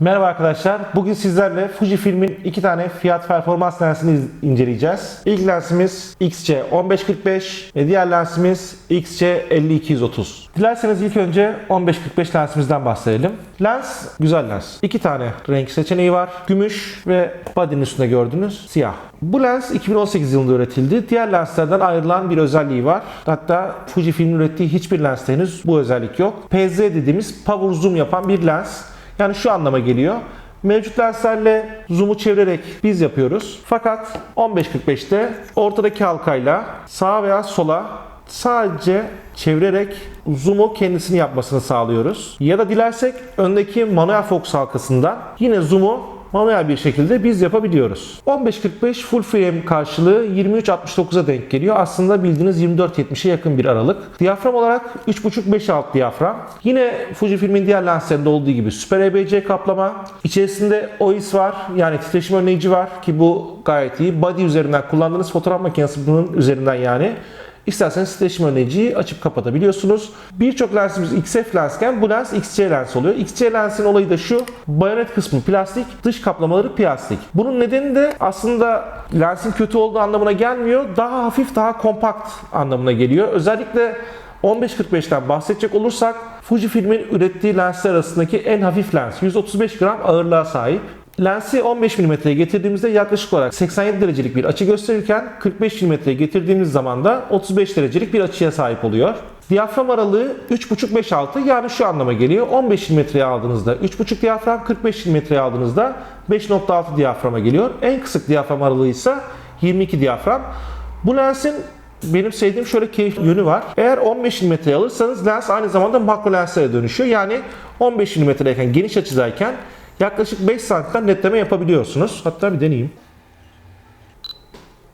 Merhaba arkadaşlar. Bugün sizlerle Fujifilm'in iki tane fiyat performans lensini iz- inceleyeceğiz. İlk lensimiz XC 1545 ve diğer lensimiz XC 5230. Dilerseniz ilk önce 1545 lensimizden bahsedelim. Lens güzel lens. İki tane renk seçeneği var. Gümüş ve body'nin üstünde gördüğünüz siyah. Bu lens 2018 yılında üretildi. Diğer lenslerden ayrılan bir özelliği var. Hatta Fujifilm'in ürettiği hiçbir lenste henüz bu özellik yok. PZ dediğimiz power zoom yapan bir lens. Yani şu anlama geliyor. Mevcut lenslerle zoom'u çevirerek biz yapıyoruz. Fakat 15-45'te ortadaki halkayla sağa veya sola sadece çevirerek zoom'u kendisini yapmasını sağlıyoruz. Ya da dilersek öndeki manuel fokus halkasından yine zoom'u manuel bir şekilde biz yapabiliyoruz. 15-45 full frame karşılığı 23-69'a denk geliyor. Aslında bildiğiniz 24-70'e yakın bir aralık. Diyafram olarak 3.5-5 alt diyafram. Yine Fujifilm'in diğer lenslerinde olduğu gibi Super EBC kaplama. İçerisinde OIS var. Yani titreşim önleyici var ki bu gayet iyi. Body üzerinden kullandığınız fotoğraf makinesi bunun üzerinden yani. İsterseniz titreşim önleyiciyi açıp kapatabiliyorsunuz. Birçok lensimiz XF lensken bu lens XC lens oluyor. XC lensin olayı da şu. Bayonet kısmı plastik, dış kaplamaları plastik. Bunun nedeni de aslında lensin kötü olduğu anlamına gelmiyor. Daha hafif, daha kompakt anlamına geliyor. Özellikle 15-45'ten bahsedecek olursak Fujifilm'in ürettiği lensler arasındaki en hafif lens. 135 gram ağırlığa sahip. Lensi 15 mm'ye getirdiğimizde yaklaşık olarak 87 derecelik bir açı gösterirken 45 mm'ye getirdiğimiz zaman da 35 derecelik bir açıya sahip oluyor. Diyafram aralığı 3.5-5.6 yani şu anlama geliyor. 15 mm'ye aldığınızda 3.5 diyafram, 45 mm'ye aldığınızda 5.6 diyaframa geliyor. En kısık diyafram aralığı ise 22 diyafram. Bu lensin benim sevdiğim şöyle keyifli yönü var. Eğer 15 mm alırsanız lens aynı zamanda makro lenslere dönüşüyor. Yani 15 mm'deyken geniş açıdayken yaklaşık 5 santimden netleme yapabiliyorsunuz. Hatta bir deneyeyim.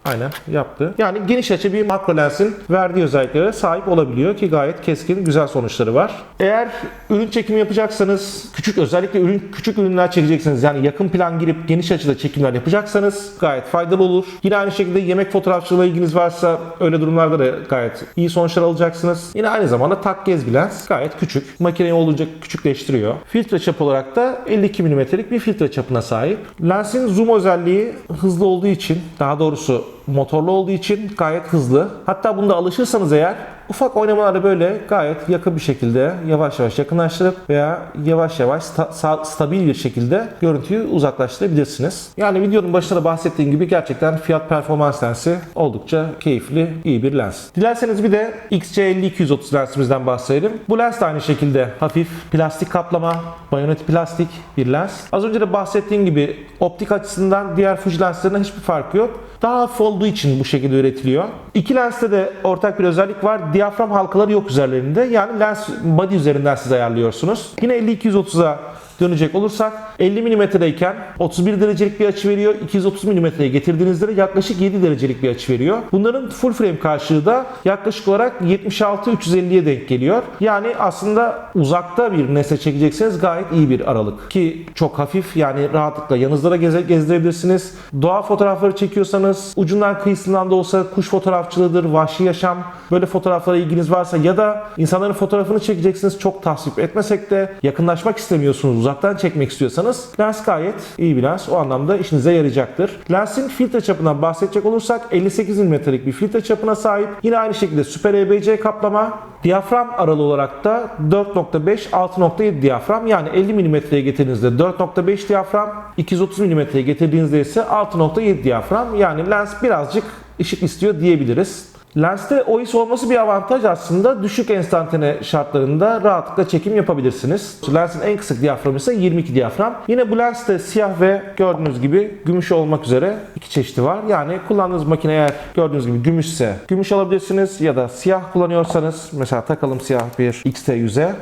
Aynen yaptı. Yani geniş açı bir makro lensin verdiği özelliklere sahip olabiliyor ki gayet keskin güzel sonuçları var. Eğer ürün çekimi yapacaksanız küçük özellikle ürün küçük ürünler çekeceksiniz yani yakın plan girip geniş açıda çekimler yapacaksanız gayet faydalı olur. Yine aynı şekilde yemek fotoğrafçılığı ilginiz varsa öyle durumlarda da gayet iyi sonuçlar alacaksınız. Yine aynı zamanda tak gez bir lens gayet küçük. Makineyi olunca küçükleştiriyor. Filtre çap olarak da 52 mm'lik bir filtre çapına sahip. Lensin zoom özelliği hızlı olduğu için daha doğrusu motorlu olduğu için gayet hızlı. Hatta bunda alışırsanız eğer ufak oynamalarda böyle gayet yakın bir şekilde yavaş yavaş yakınlaştırıp veya yavaş yavaş sta- stabil bir şekilde görüntüyü uzaklaştırabilirsiniz. Yani videonun başında da bahsettiğim gibi gerçekten fiyat performans lensi oldukça keyifli, iyi bir lens. Dilerseniz bir de XC50-230 lensimizden bahsedelim. Bu lens de aynı şekilde hafif plastik kaplama, bayonet plastik bir lens. Az önce de bahsettiğim gibi optik açısından diğer Fuji lenslerinden hiçbir farkı yok. Daha hafif olduğu için bu şekilde üretiliyor. İki lenste de ortak bir özellik var. Diyafram halkaları yok üzerlerinde. Yani lens body üzerinden siz ayarlıyorsunuz. Yine 50-230'a dönecek olursak 50 mm'deyken 31 derecelik bir açı veriyor. 230 mm'ye getirdiğinizde de yaklaşık 7 derecelik bir açı veriyor. Bunların full frame karşılığı da yaklaşık olarak 76-350'ye denk geliyor. Yani aslında uzakta bir nesne çekecekseniz gayet iyi bir aralık. Ki çok hafif yani rahatlıkla yanınızda da geze- gezdirebilirsiniz. Doğa fotoğrafları çekiyorsanız ucundan kıyısından da olsa kuş fotoğrafçılığıdır, vahşi yaşam böyle fotoğraflara ilginiz varsa ya da insanların fotoğrafını çekeceksiniz çok tasvip etmesek de yakınlaşmak istemiyorsunuz uzaktan çekmek istiyorsanız lens gayet iyi bir lens. O anlamda işinize yarayacaktır. Lensin filtre çapından bahsedecek olursak 58 mm'lik bir filtre çapına sahip. Yine aynı şekilde Super EBC kaplama. Diyafram aralığı olarak da 4.5 6.7 diyafram yani 50 mm'ye getirdiğinizde 4.5 diyafram 230 mm'ye getirdiğinizde ise 6.7 diyafram yani lens birazcık ışık istiyor diyebiliriz. Lenste OIS olması bir avantaj aslında. Düşük enstantane şartlarında rahatlıkla çekim yapabilirsiniz. Lensin en kısık diyaframı ise 22 diyafram. Yine bu lenste siyah ve gördüğünüz gibi gümüş olmak üzere iki çeşidi var. Yani kullandığınız makine eğer gördüğünüz gibi gümüşse gümüş alabilirsiniz ya da siyah kullanıyorsanız mesela takalım siyah bir XT100'e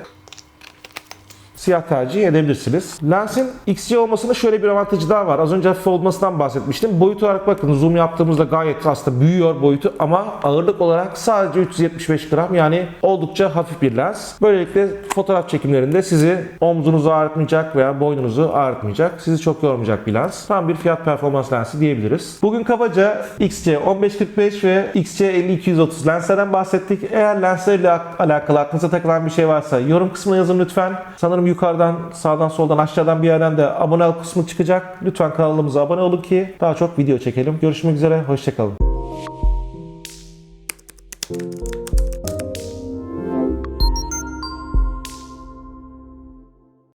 siyah tercih edebilirsiniz. Lensin XC olmasının şöyle bir avantajı daha var. Az önce hafif olmasından bahsetmiştim. Boyut olarak bakın zoom yaptığımızda gayet aslında büyüyor boyutu ama ağırlık olarak sadece 375 gram yani oldukça hafif bir lens. Böylelikle fotoğraf çekimlerinde sizi omzunuzu ağrıtmayacak veya boynunuzu ağrıtmayacak. Sizi çok yormayacak bir lens. Tam bir fiyat performans lensi diyebiliriz. Bugün kabaca XC 1545 ve XC 5230 lenslerden bahsettik. Eğer lenslerle alakalı aklınıza takılan bir şey varsa yorum kısmına yazın lütfen. Sanırım yukarıdan, sağdan, soldan, aşağıdan bir yerden de abone ol kısmı çıkacak. Lütfen kanalımıza abone olun ki daha çok video çekelim. Görüşmek üzere, hoşçakalın.